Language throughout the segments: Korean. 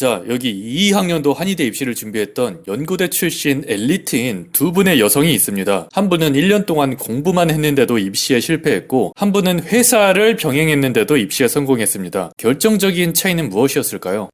자, 여기 2학년도 한의대 입시를 준비했던 연고대 출신 엘리트인 두 분의 여성이 있습니다. 한 분은 1년 동안 공부만 했는데도 입시에 실패했고, 한 분은 회사를 병행했는데도 입시에 성공했습니다. 결정적인 차이는 무엇이었을까요?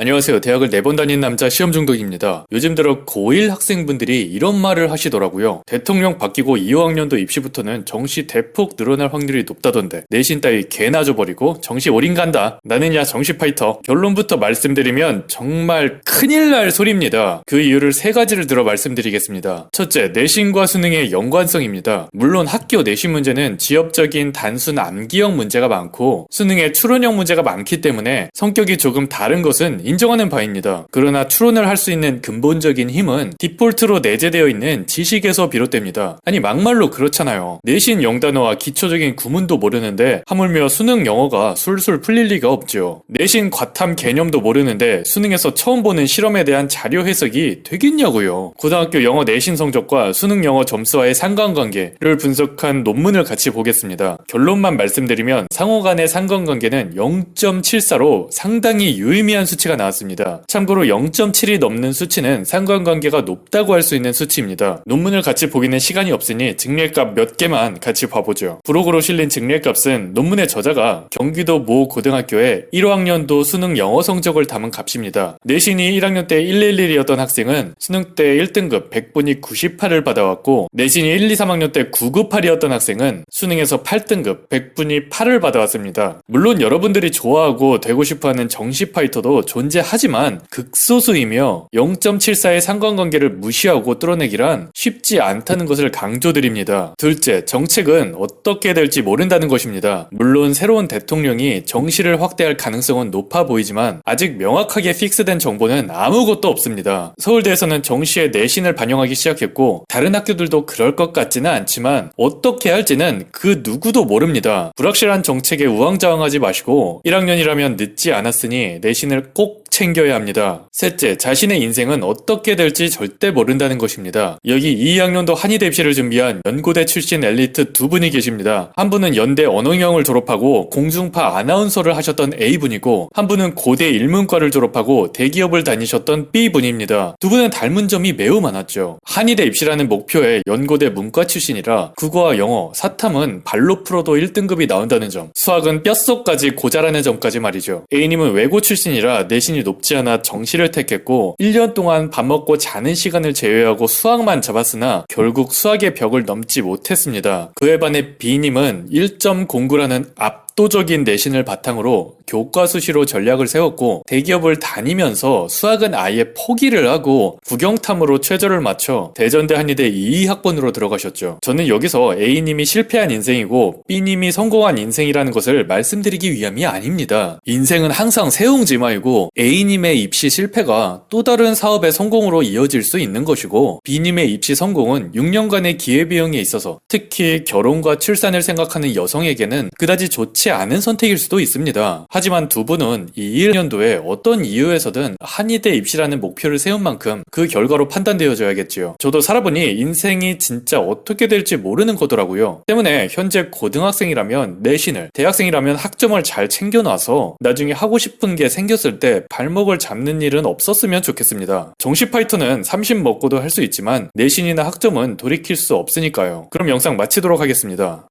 안녕하세요. 대학을 네 번 다닌 남자 시험 중독입니다. 요즘 들어 고1 학생분들이 이런 말을 하시더라고요. 대통령 바뀌고 2학년도 입시부터는 정시 대폭 늘어날 확률이 높다던데 내신 따위 개나 줘버리고 정시 올인 간다. 나는 야 정시 파이터. 결론부터 말씀드리면 정말 큰일 날 소리입니다. 그 이유를 세 가지를 들어 말씀드리겠습니다. 첫째, 내신과 수능의 연관성입니다. 물론 학교 내신 문제는 지엽적인 단순 암기형 문제가 많고 수능에 추론형 문제가 많기 때문에 성격이 조금 다른 것은 인정하는 바입니다. 그러나 추론을 할 수 있는 근본적인 힘은 디폴트로 내재되어 있는 지식에서 비롯됩니다. 아니 막말로 그렇잖아요. 내신 영단어와 기초적인 구문도 모르는데 하물며 수능 영어가 술술 풀릴 리가 없죠. 내신 과탐 개념도 모르는데 수능에서 처음 보는 실험에 대한 자료 해석이 되겠냐고요. 고등학교 영어 내신 성적과 수능 영어 점수와의 상관관계를 분석한 논문을 같이 보겠습니다. 결론만 말씀드리면 상호 간의 상관관계는 0.74로 상당히 유의미한 수치가 나왔습니다. 참고로 0.7이 넘는 수치는 상관관계가 높다고 할 수 있는 수치입니다. 논문을 같이 보기는 시간이 없으니 증례값 몇 개만 같이 봐보죠. 부록으로 실린 증례값은 논문의 저자가 경기도 모 고등학교에 1학년도 수능 영어 성적을 담은 값입니다. 내신이 1학년 때 111이었던 학생은 수능 때 1등급 100분이 98을 받아왔고 내신이 1, 2, 3학년 때 998이었던 학생은 수능에서 8등급 100분이 8을 받아왔습니다. 물론 여러분들이 좋아하고 되고 싶어하는 정시 파이터도 존 재하지만 극소수이며 0.74의 상관관계를 무시하고 뚫어내기란 쉽지 않다는 것을 강조드립니다. 둘째, 정책은 어떻게 될지 모른다는 것입니다. 물론 새로운 대통령이 정시를 확대할 가능성은 높아 보이지만 아직 명확하게 픽스된 정보는 아무것도 없습니다. 서울대에서는 정시의 내신을 반영하기 시작했고 다른 학교들도 그럴 것 같지는 않지만 어떻게 할지는 그 누구도 모릅니다. 불확실한 정책에 우왕좌왕하지 마시고 1학년이라면 늦지 않았으니 내신을 꼭 챙겨야 합니다. 셋째, 자신의 인생은 어떻게 될지 절대 모른다는 것입니다. 여기 2학년도 한의대 입시를 준비한 연고대 출신 엘리트 두 분이 계십니다. 한 분은 연대 언어영을 졸업하고 공중파 아나운서를 하셨던 A분이고 한 분은 고대 일문과를 졸업하고 대기업을 다니셨던 B분입니다. 두 분은 닮은 점이 매우 많았죠. 한의대 입시라는 목표에 연고대 문과 출신이라 국어와 영어, 사탐은 발로 풀어도 1등급이 나온다는 점, 수학은 뼛속까지 고자라는 점까지 말이죠. A님은 외고 출신이라 내신이 높지 않아 정시를 택했고 1년 동안 밥 먹고 자는 시간을 제외하고 수학만 잡았으나 결국 수학의 벽을 넘지 못했습니다. 그에 반해 B님은 1.09라는 압도적인 내신을 바탕으로 교과 수시로 전략을 세웠고 대기업을 다니면서 수학은 아예 포기를 하고 국영탐으로 최저를 맞춰 대전대 한의대 2학번으로 들어가셨죠. 저는 여기서 A님이 실패한 인생이고 B님이 성공한 인생이라는 것을 말씀드리기 위함이 아닙니다. 인생은 항상 새옹지마이고 A님의 입시 실패가 또 다른 사업의 성공으로 이어질 수 있는 것이고 B님의 입시 성공은 6년간의 기회비용에 있어서 특히 결혼과 출산을 생각하는 여성에게는 그다지 좋지 않은 선택일 수도 있습니다. 하지만 두 분은 이 1년도에 어떤 이유에서든 한의대 입시라는 목표를 세운 만큼 그 결과로 판단되어져야겠지요. 저도 살아보니 인생이 진짜 어떻게 될지 모르는 거더라고요. 때문에 현재 고등학생이라면 내신을, 대학생이라면 학점을 잘 챙겨놔서 나중에 하고 싶은 게 생겼을 때 발목을 잡는 일은 없었으면 좋겠습니다. 정시 파이터는 30 먹고도 할 수 있지만 내신이나 학점은 돌이킬 수 없으니까요. 그럼 영상 마치도록 하겠습니다.